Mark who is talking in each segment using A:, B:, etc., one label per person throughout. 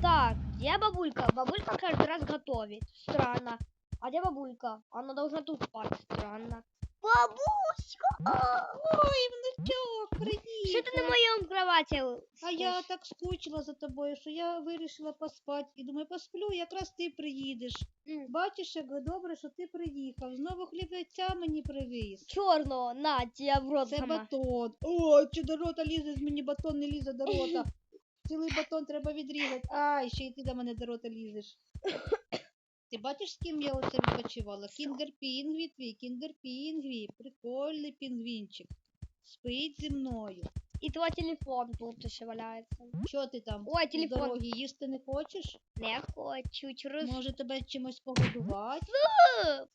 A: Так, где бабулька? Бабулька каждый раз готовит. Странно. А где бабулька? Она должна тут спать. Странно. Бабуська!
B: Ой,
A: Что
B: привіт.
A: ты на моем кровати?
B: А я так скучила за тобою, що я вирішила поспати. І думаю, посплю, якраз ти приїдеш.
A: М,
B: Бачиш, як добре, що ти приїхав. Знову хлібця мені привіз.
A: Чорного, на, тебе в рот
B: Це
A: сама.
B: батон. Ой, чи до рота лізе, мені батон не лізе до рота. Цілий батон треба відрізати. Ай, ще й ти до мене до рота лізеш. Ти бачиш, з ким я оце відпочивала? Кіндер Пінгві, твій кіндер Пінгві. Прикольний пінгвінчик Спить зі мною.
A: И твой телефон тут еще валяется.
B: Що ти там?
A: Ой,
B: з
A: телефон.
B: дороги їсти не хочеш?
A: Не хочу, через...
B: Може тебе чимось погодувати?
A: Э,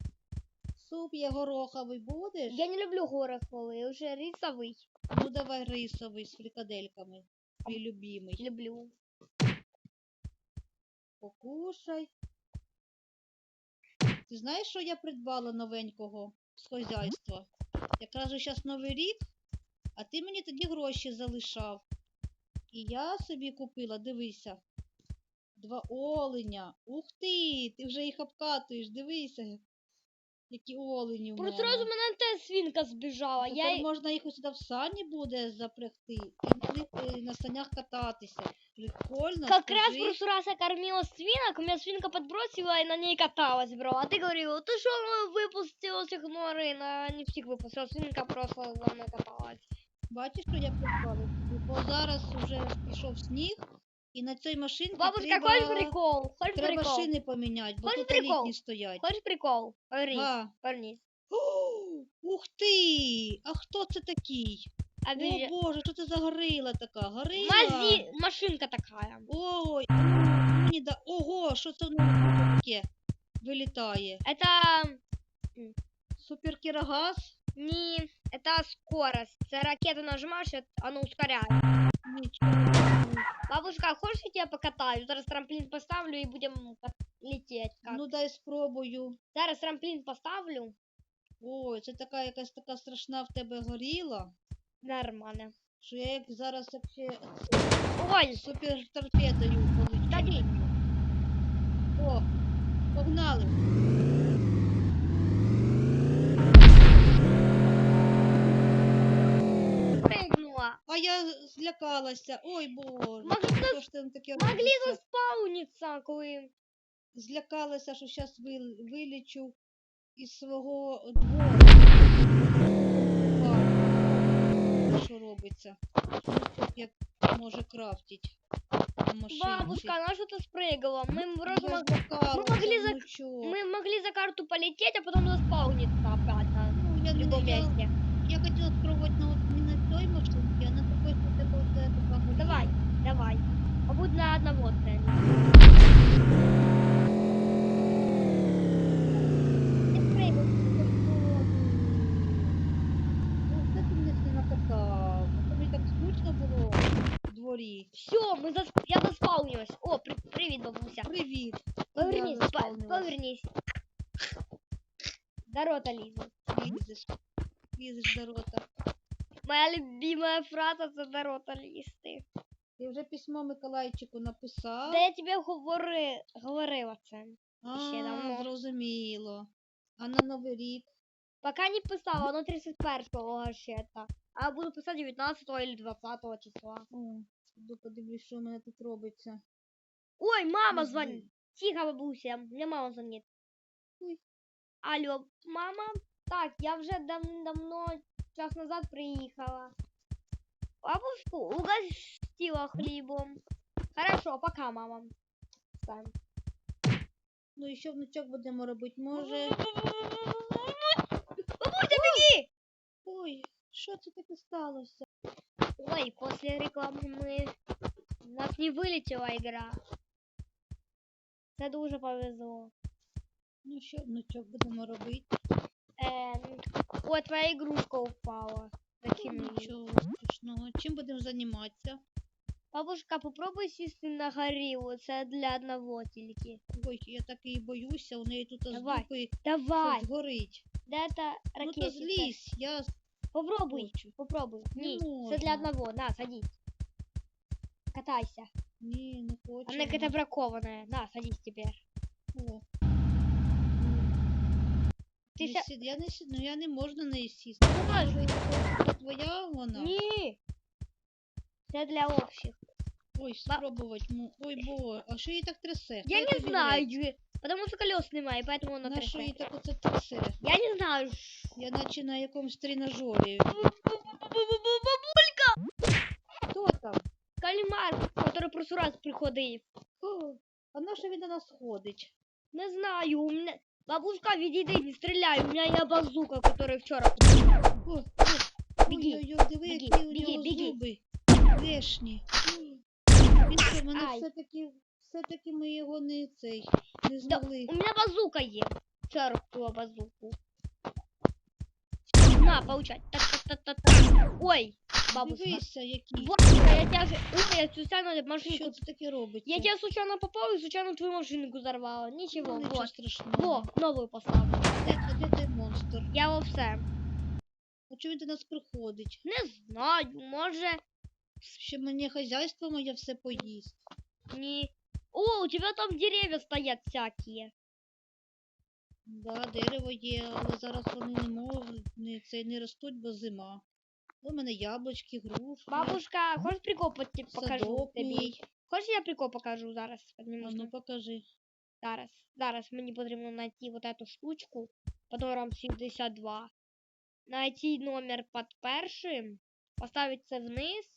B: Суп є гороховий будеш?
A: Я не люблю гороховый, уже рисовый
B: Ну давай рисовий з фрикадельками. Твій любимий.
A: люблю.
B: Покушай. Ти знаєш, що я придбала новенького з хозяйства? Якраз же зараз новий рік, а ти мені тоді гроші залишав. І я собі купила, дивися. Два оленя. Ух ти! Ти вже їх обкатуєш, дивися. Які олені в
A: Просто
B: мене.
A: сразу мене та свинка збіжала.
B: Тепер
A: Я... й-
B: можна їх ось сюди в сані буде запрягти і на них е, на санях кататися. Прикольно,
A: Как раз в
B: скажи.
A: прошлый раз я кормила свинок, у меня свинка подбросила и на ней каталась, бро. А ты говорила, ты что выпустила всех норы? На не всех выпустила, свинка просто за мной каталась.
B: Бачиш, що я придбала? Бо зараз вже пішов сніг, і на цій машинці
A: Бабушка,
B: треба,
A: хочешь прикол? Хочешь
B: треба
A: прикол?
B: шини поміняти, бо
A: Хочеш
B: тут
A: прикол?
B: літні стоять.
A: Хочешь прикол? Повернись,
B: А.
A: повернись.
B: Ух ти! А хто це такий?
A: Обижа-
B: О Боже, що це за горила така? Горила?
A: Мази... Машинка такая.
B: Ой, а ну, мені да... Ого, що це в мене таке вилітає?
A: Это
B: Суперкірогаз?
A: Не... Это скорость. Это ракета нажимаешь, оно ускоряет. Бабушка, хочешь я тебя покатаю? Зараз трамплин поставлю и будем лететь. Как?
B: Ну дай спробую.
A: Зараз трамплин поставлю.
B: Ой, це така якась така страшна в тебе горіла,
A: Нормально.
B: що я як зараз як ще
A: Ой,
B: супер торпедою полечу.
A: Та.
B: О, погнали. А я злякалася. Ой, боже,
A: Могли
B: що ж там таке
A: Могли
B: робиться?
A: заспауниться, коли...
B: Злякалася, що зараз вилічу із свого двору. Вау. Що робиться? Ну, Як може крафтить на машинці.
A: Бабушка, она что-то спрыгала. Мы
B: Я
A: вроде мог-
B: злякалася,
A: могли за-
B: ну чо?
A: мы могли за карту полететь, а потом заспауниться обратно.
B: Ну, я
A: В
B: не
A: любом
B: я,
A: месте.
B: я хотела в дворі.
A: Все, мы засп... я заспаунилась. О, при... привет, бабуся.
B: Привіт.
A: Повернись, по- повернись. До рота лізу.
B: Лізеш. Лізеш до рота.
A: Моя любимая фраза це до рота лізти.
B: Ти вже письмо Миколайчику написав?
A: Та я тебе говори... говорила це. ще давно.
B: Зрозуміло. А на Новий рік?
A: Пока не писала, воно 31-го вообще-то. А буду писати 19 или 20 числа.
B: О, подивлюсь, що у мене тут робиться.
A: Ой, мама
B: Не
A: звонит. Тихо, бабуся, мне мама звонит.
B: Ой.
A: Алло, мама? Так, я вже давно, час назад приїхала. Бабушку угостила хлібом. Хорошо, пока, мама. Встань.
B: Ну що внучок будемо робити? Може.
A: Бабуся, беги!
B: Ой, що це таке сталося?
A: Ой, после рекламы мы... У нас не вылетела игра. Це дуже повезло.
B: Ну що, внучок будемо робити?
A: Эм, Ой, твоя игрушка упала. Закинь її.
B: Нічого страшного. Чим будемо займатися?
A: Бабушка, попробуй сісти на горілу. Це для одного тільки.
B: Ой, я так і боюся, у неї тут з
A: Давай,
B: дупи
A: Давай.
B: щось горить.
A: Де та
B: Ну то
A: ракетниця?
B: злізь, я
A: Попробуй,
B: Хочу.
A: попробуй.
B: Не
A: Ні, це для
B: можна.
A: одного. На, садись. Катайся.
B: Ні, не хочу.
A: Она какая-то бракованная. На, садись теперь.
B: О,
A: Ты
B: не
A: ся...
B: сід- Я не сід, ну я не можу на неї сісти.
A: Можеш.
B: Це твоя вона?
A: Ні. Це для общих.
B: Ой, спробувати. му- Ой, бо, а що її так трясе?
A: Я
B: Хай
A: не
B: тобі
A: знаю.
B: грець.
A: Потому что колес немає, поэтому воно
B: На що
A: трясе.
B: її так оце трясе?
A: Я не знаю.
B: Я наче на якомусь тренажері. Хто там?
A: Кальмар, который в прошлый раз приходив.
B: О, А на що він до нас ходить?
A: Не знаю, у меня... Бабушка, відійди, не стріляй, у меня є базука, которую вчора купила.
B: О, о,
A: Біги,
B: Ой-ой-ой, диви, які у нього зуби. Вешні. Він мене все-таки, все-таки ми його не цей, не
A: Да,
B: змогли.
A: у меня базука є. Купила базуку. На, получать. Та-та-та-та-та. Ой, бабушка.
B: Дивися, який.
A: Бабушка, я тебя же... Ой, я случайно машинку...
B: Що це таке робиться?
A: Я тебя случайно попал и случайно твою машинку взорвала. Ничего,
B: Ну,
A: вот.
B: страшного.
A: Во, новую поставлю.
B: Де, ти- де монстр?
A: Я во все.
B: А чого він до нас приходить?
A: Не знаю, може...
B: Ще мені хазяйство моє все поїсть.
A: Не... О, у тебя там деревья стоят всякие.
B: Да, дерево є, але зараз вони не можуть, не, це, не ростуть, бо зима. У мене яблучки, грушки.
A: Бабушка, хочешь прикол по- тебе покажу
B: садок
A: тобі?
B: мій.
A: Хочеш я прикол покажу зараз? Потому
B: А ну покажи.
A: зараз, зараз мені потрібно знайти вот эту штучку, котором 72. Найти номер під першим, поставити це вниз.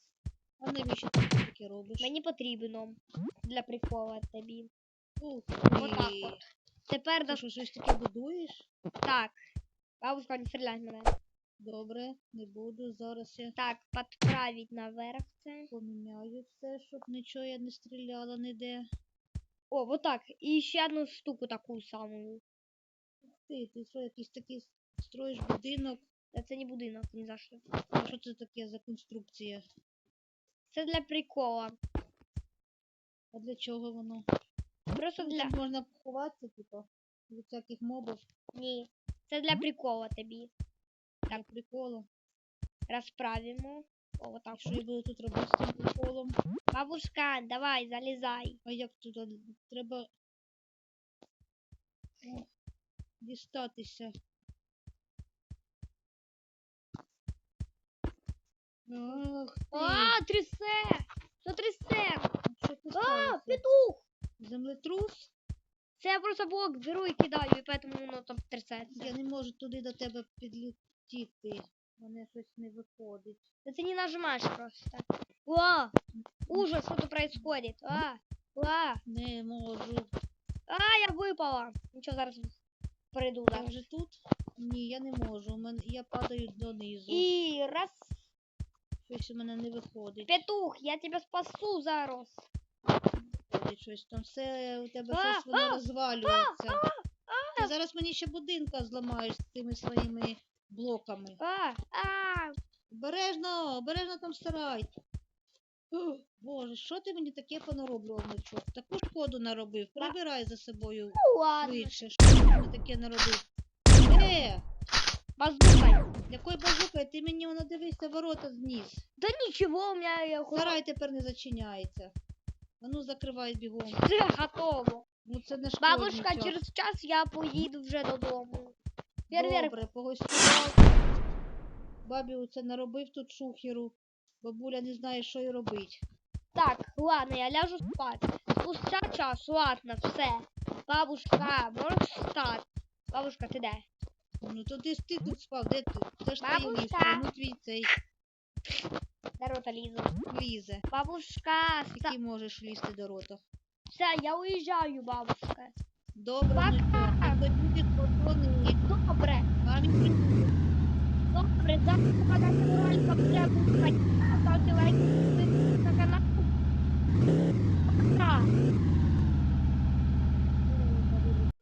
B: А навіщо ти таке робиш?
A: Мені потрібно для прикола тобі.
B: Ух
A: Отак от. Тепер до...
B: що, щось таке будуєш?
A: так. Бабушка, не стріляй мене.
B: Добре, не буду. Зараз я
A: Так, підправить наверх це.
B: поміняю все, щоб нічого я не стріляла ніде.
A: О, вот так. І ще одну штуку таку саму.
B: Ти, ти що, якийсь такий строїш будинок?
A: Та це не будинок, ні за що.
B: А що це таке за конструкція?
A: Це для прикола.
B: А для чого воно?
A: Просто для.
B: Тут можна поховатися, типу, від всяких мобів
A: Ні. Це для прикола тобі.
B: для приколу.
A: Розправимо. О, вот так.
B: Що я буду тут робити з цим приколом?
A: Бабушка, давай, залізай.
B: А як туди? Треба О, дістатися. Ах ти!
A: А, трясе! Що трясе?
B: Що ти
A: А,
B: сталося?
A: петух!
B: Землетрус?
A: Це я просто блок беру і кидаю, і поэтому воно там трясеться.
B: Я не можу туди до тебе підлетіти. Мене щось не виходить.
A: Да ты не нажимаешь просто. О, ужас, что тут происходит? А, а,
B: Не можу.
A: а, я выпала. Ничего, зараз пройду,
B: Я
A: да.
B: вже тут? Ні, я не можу. У мене я падаю донизу.
A: И раз,
B: Щось у мене не виходить.
A: петух, я тебя спасу зараз.
B: Щось. Там все у тебе
A: А,
B: щось воно
A: а,
B: розвалюється. Ти зараз мені ще будинка зламаєш з цими своїми блоками.
A: А, а,
B: Обережно, обережно там сарай. Ух, Боже, що ти мені таке понароблював ночок? Таку шкоду наробив. Прибирай за собою
A: ну
B: швидше. Що ти мені таке наробив? Е,
A: Базукай.
B: якою базукою? Ти мені воно дивися, ворота зніс.
A: Да ничего, у меня я хо-
B: Сарай тепер не зачиняється. А ну закривай бігом.
A: Все готово.
B: Ну це не
A: Бабушка,
B: шкодничок.
A: через час я поїду вже додому. Фейерверк.
B: Добре, погостював. Бабі оце наробив тут шухеру. Бабуля не знає, що й робить.
A: Так, ладно, я ляжу спать. Спустя час, ладно, все. Бабушка, можеш встати? Бабушка, ти де?
B: Ну то ты ж ти тут спал, де ти? Да что твоє
A: Бабуся.
B: ліжко, ну
A: рота лізу.
B: лізе.
A: Бабушка, ста...
B: Який можеш лізти до рота.
A: все, я уезжаю, бабушка.
B: Добре,
A: Пока.
B: ну що, а то люди кордони,
A: Добре,
B: пам'ять
A: добре, завтра подати лайка треба ходити, поставте лайк, підписуйтесь